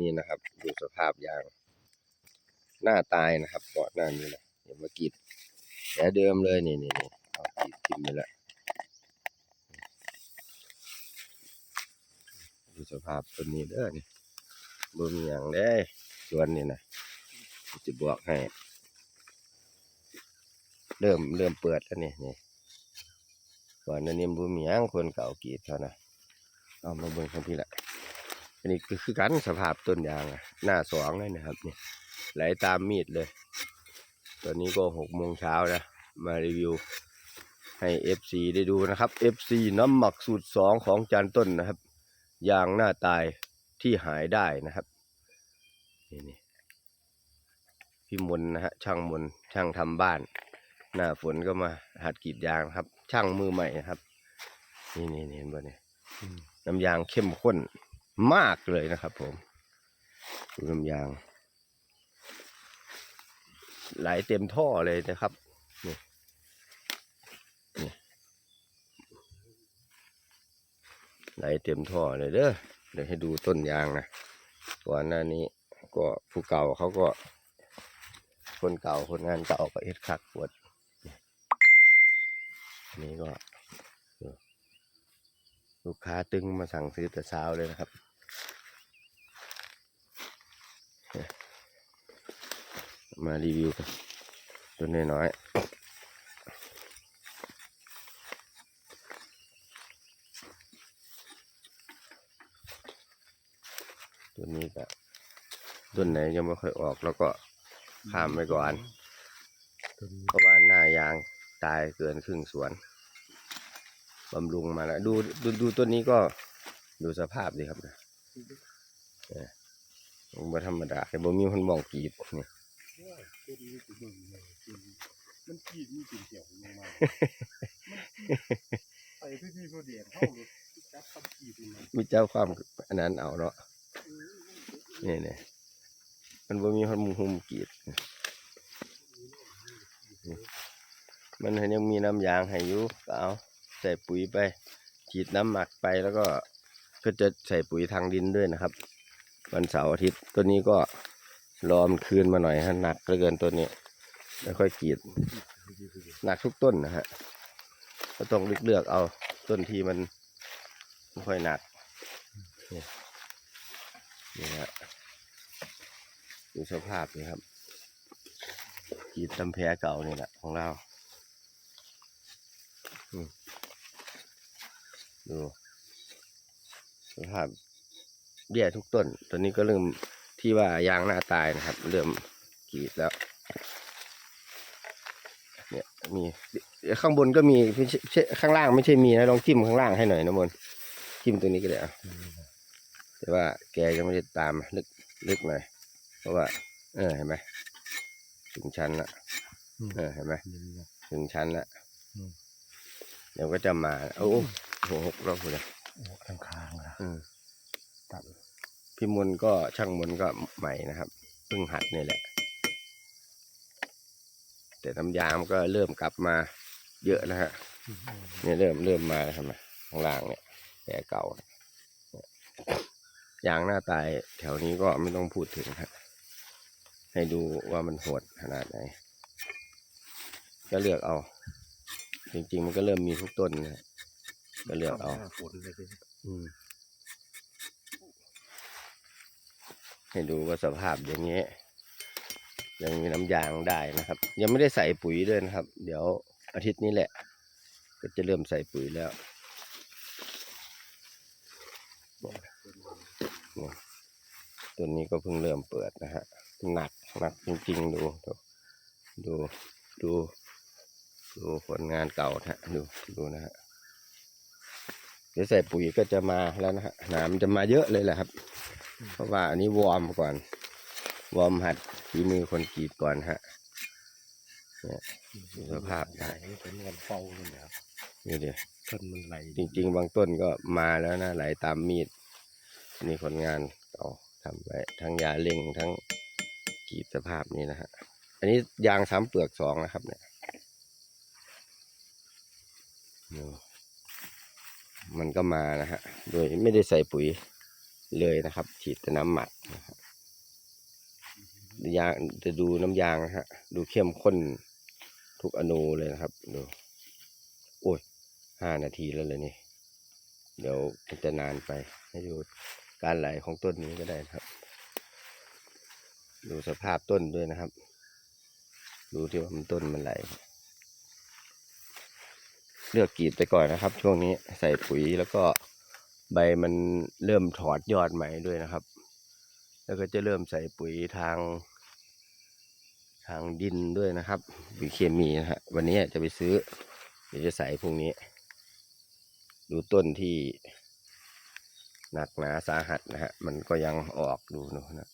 นี่นะครับ ดูสภาพยาง หน้าตายนะครับก่อนหน้านี้นะเดี๋ยวมากรีดแผลเดิมเลยนี่นี่นี่เอากรีดทิ้งไปล้วดูสภาพตัวนี้เด้อนี่บ่มีอย่างได้สวนนี่นะจะบอกให้ เริ่มเริ่มเปิดแล้วนี่นี่ก่อนหนั้นนี่บ่มีหยังคนเก่ากรีดเขานะเอามาเบิ่งกันทีละ อันนี้คือกันสภาพต้นยางหน้าสองเลยนะครับนี่ไหลตามมีดเลย ตอนนี้ก็หกโมงเช้านะ มารีวิวให้ FC ได้ดูนะครับ FC น้ำหมักสูตรสองของจานต้นนะครับ ยางหน้าตายที่หายได้นะครับนี่นี่พี่มนนะฮะช่างมนช่างทำบ้าน หน้าฝนก็มาหัดกรีดยางครับ ช่างมือใหม่นะครับ นี่นี่นี่เห็นบ่เนี่ยน้ำยางเข้มข้น มากเลยนะครับ ผมดูน้ำยาง ไหลเต็มท่อเลยนะครับนี่นี่ไหลเต็มท่อเลยเด้อเดี๋ยวให้ดูต้นยางนะก่อนหน้านี้ก็ผู้เก่าเขาก็ คนเก่าคนงานเก่าก็เอ็ดคักปวดนี่ก็ ลูกค้าตึงมาสั่งซื้อแต่เช้าเลยนะครับ มารีวิวกันตัวน้อยๆตัวนี้ก็ต้นไหนยังไม่ค่อยออกแล้วก็ข้ามไปก่อนเพราะว่าหน้ายางตายเกินครึ่งสวนบำรุงมาแล้วดูดูดูต้นนี้ก็ดูสภาพดีครับนะเนี่ยบ่ธรรมดาแต่บ่มีคนมองกรีดนี่ เป็นนี่สิเบิ่งเลยเป็นมันขีดมีกินเขียวลงมามันขีดไปที่ที่โซเดียมเข้ารถจับคำขีดนี่มันมีเจ้าความอันนั้นเอาเนาะนี่เนี่ยมันบ่มีคนมุมหุมกีดนี่มันยังมีน้ำยางให้อยู่ก็เอาใส่ปุ๋ยไปฉีดน้ำหมักไปแล้วก็ก็จะใส่ปุ๋ยทางดินด้วยนะครับ วันเสาร์อาทิตย์ตัวนี้ก็ รอมคืนมาหน่อยฮะหนักเหลือเกินตัวนี้ไม่ค่อยกรีด หนักทุกต้นนะฮะก็ต้องเลือกเอาต้นที่มันไม่ค่อยหนักนี่ฮะดูสภาพนี่ครับกีดตำแพรเก่านี่แหละของเราดูสภาพเบี้ยทุกต้นตอนนี้ก็เริ่ม ที่ว่ายางหน้าตายนะครับ เริ่มกรีดแล้ว เนี่ยมีข้างบนก็มีไม่ใช่ไม่ใช่ข้างล่างไม่ใช่มีนะลองจิ้มข้างล่างให้หน่อยนะมนจิ้มตรงนี้ก็ได้อะแต่ว่าแกยังไม่ได้ตามลึกลึกหน่อยเพราะว่า เออเห็นไหมถึงชั้นละเออเห็นไหมถึงชั้นละอืมเดี๋ยวก็จะมาโอ้โหหกรอบเลยโอ้ข้างคางนะอืมตัด พี่มนก็ช่างมนก็ใหม่นะครับเพิ่งหัดนี่แหละ แต่น้ำยางมันก็เริ่มกลับมาเยอะแล้วฮะเนี่ยเริ่มเริ่มมาแล้วครับข้างล่างเนี่ยแผลเก่าเนี่ยยางหน้าตายแถวนี้ก็ไม่ต้องพูดถึงครับให้ดูว่ามันโหดขนาดไหน ก็เลือกเอา จริงๆ มันก็เริ่มมีทุกต้นนะก็เลือกเอาฝนเลยสิอืม ให้ดูว่าสภาพอย่างนี้ยังมีน้ำยางได้นะครับ ยังไม่ได้ใส่ปุ๋ยด้วยนะครับ เดี๋ยวอาทิตย์นี้แหละ ก็จะเริ่มใส่ปุ๋ยแล้วตัวนี้ก็เพิ่งเริ่มเปิดนะฮะหนักหนักจริงๆ ดูดูดูดูผลงานเก่านะฮะดูดูนะฮะเดี๋ยวใส่ปุ๋ยก็จะมาแล้วนะฮะหนามจะมาเยอะเลยแหละครับ เพราะว่าอันนี้วอร์มก่อน วอร์มหัดฝีมือคนกรีดก่อนฮะเนี่ยดูสภาพใหญ่เป็นเงินเฝ้าเลยนะครับนี่เดียวต้นมันไหลจริง ๆ บางต้นก็มาแล้วนะไหลตามมีดนี่คนงานเอาทำไว้ทั้งยาเล่งทั้งกรีดสภาพนี้นะฮะอันนี้ยางสามเปลือกสองนะครับ เนี่ยดูมันก็มานะฮะ โดยไม่ได้ใส่ปุ๋ย เลยนะครับ ฉีดแต่น้ำหมักนะฮะยางจะดูน้ำยางนะฮะ ดูเข้มข้นทุกอนูเลยนะครับ ดู โอ้ยห้านาทีแล้วเลยนี่ เดี๋ยวมันจะนานไป ให้ดูการไหลของต้นนี้ก็ได้นะครับ ดูสภาพต้นด้วยนะครับ ดูที่ว่ามันต้นมันไหล เลือกกรีดไปก่อนนะครับ ช่วงนี้ใส่ปุ๋ยแล้วก็ ใบมันเริ่มถอดยอดใหม่ด้วยนะครับ แล้วก็จะเริ่มใส่ปุ๋ยทาง ทางดินด้วยนะครับปุ๋ยเคมีนะฮะวันนี้จะไปซื้อเดี๋ยวจะใส่พรุ่งนี้ ดูต้นที่หนักหนาสาหัสนะฮะมันก็ยังออกดูนะนะ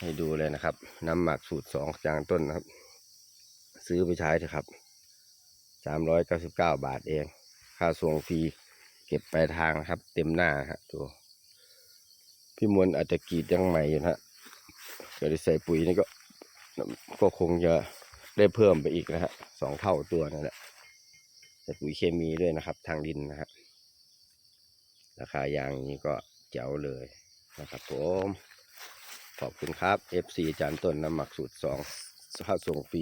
ให้ดูเลยนะครับ น้ำหมักสูตรสองจางต้นนะครับ ซื้อไปใช้เถอะครับสามร้อยเก้าสิบเก้าบาทเอง ค่าส่งฟรี เก็บปลายทางครับ เต็มหน้าฮะดูพี่มวลอาจจะกรีดยังใหม่อยู่นะฮะเดี๋ยวได้ใส่ปุ๋ยนี่ก็ก็คงจะได้เพิ่มไปอีกนะฮะสองเท่าตัวนั่นแหละใส่ปุ๋ยเคมีด้วยนะครับ ทางดินนะฮะราคายางนี้ก็เจ๋วเลยนะครับผมขอบคุณครับ FC จานต้นน้ำหมักสูตร2ค่าส่งฟรี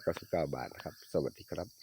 399 บาทนะครับ สวัสดีครับ